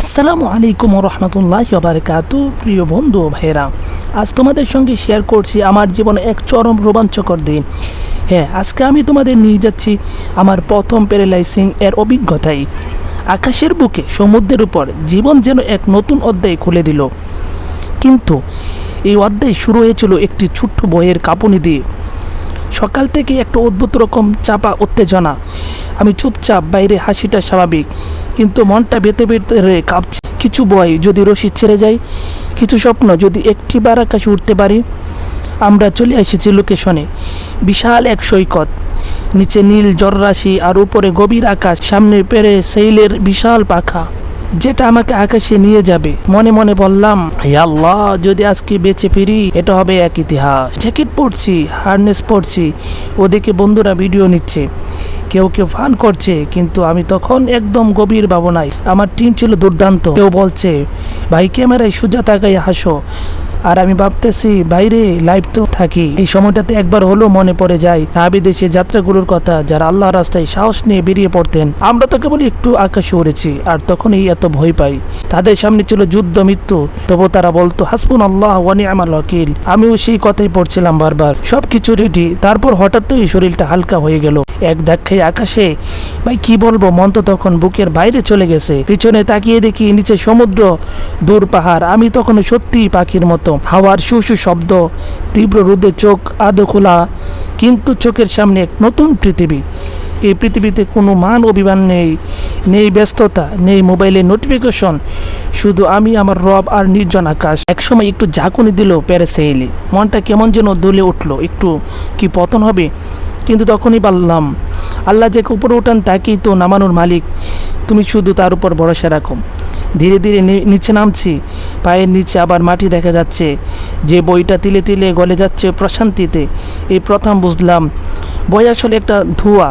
আসসালামু আলাইকুম রহমতুল্লাহ বারকাত প্রিয় বন্ধু ও ভাইয়েরা। আজ তোমাদের সঙ্গে শেয়ার করছি আমার জীবনে এক চরম রোমাঞ্চকর দিন। হ্যাঁ আজকে আমি তোমাদের নিয়ে যাচ্ছি আমার প্রথম প্যারালাইসিং এর অভিজ্ঞতায় আকাশের বুকে, সমুদ্রের উপর, জীবন যেন এক নতুন অধ্যায় খুলে দিল। কিন্তু এই অধ্যায় শুরু হয়েছিল একটি ছোট্ট বইয়ের কাঁপুনি দিয়ে। সকাল থেকে একটা অদ্ভুত রকম চাপা উত্তেজনা। আমি চুপচাপ বাইরে হাসিটা স্বাভাবিক। কিন্তু মনটা ভেতরে ভেতরে কাঁপছে। কিছু বই যদি রশি ছেড়ে যায়, কিছু স্বপ্ন যদি একটি বার আকাশে উঠতে পারি, আমরা চলে এসেছি লোকেশনে। বিশাল এক সৈকত। নিচে নীল জলরাশি আর উপরে গভীর আকাশ, সামনে পেরে সেইলের বিশাল পাখা। যেটা আমাকে আকাশে নিয়ে যাবে। মনে মনে বললাম, "হে আল্লাহ, যদি আজকে বেঁচে ফিরি, এটা হবে এক ইতিহাস। জ্যাকেট পরছি, হার্নেস পরছি। ওদিকে বন্ধুরা ভিডিও নিচ্ছে। কেউ কেউ ফান করছে, কিন্তু আমি তখন একদম গভীর ভাবনায়, আমার টিম ছিল দুর্দান্ত। কেউ বলছে, ভাই, ক্যামেরায় সোজা তাকাই হাসো। আর আমি ভাবতেছি, বাইরে লাইভ তো থাকি। এই সময়টাতে একবার হলো মনে পড়ে যায় নাবি দেশে যাত্রাগুলোর কথা, যারা আল্লাহ রাস্তায় সাহস নিয়ে বেরিয়ে পড়তেন। আমরা তো কেবল একটু আকাশে উড়েছি, আর তখনই এত ভয় পাই। তাদের সামনে ছিল যুদ্ধ, মৃত্যু। তবু তারা বলতো হাসবুন আল্লাহ ওয়ানি আমার ওয়াকিল। আমিও সেই কথাই পড়ছিলাম বারবার। সব কিছু রেডি তারপর হঠাৎই শরীরটা হালকা হয়ে গেল। এক ধাক্কায় আকাশে, ভাই, কি বলব? মন তো তখন বুকের বাইরে চলে গেছে। পিছনে তাকিয়ে দেখি, নিচে সমুদ্র, দূর পাহাড়। আমি তখন সত্যি পাখির মতো হাওয়ার সুসু শব্দ, তীব্র রোদে চোখ আদো খোলা, কিন্তু চোখের সামনে এক নতুন পৃথিবী। এই পৃথিবীতে কোনো মান অভিমান নেই নেই ব্যস্ততা, নেই মোবাইলের নোটিফিকেশন, শুধু আমি, আমার রব আর নির্জন আকাশ। একসময় একটু ঝাঁকুনি দিল প্যারাসেইলে মনটা কেমন যেন দুলে উঠল, একটু কি পতন হবে? কিন্তু তখনই বললাম আল্লাহ যে উপরে উঠান, তাকেই তো নামানোর মালিক। তুমি শুধু তার উপর ভরসা রাখো। ধীরে ধীরে নিচে নামছি। পায়ের নিচে আবার মাটি দেখা যাচ্ছে। যে বইটা তিলে তিলে গলে যাচ্ছে প্রশান্তিতে। এই প্রথম বুঝলাম, বই আসলে একটা ধোঁয়া।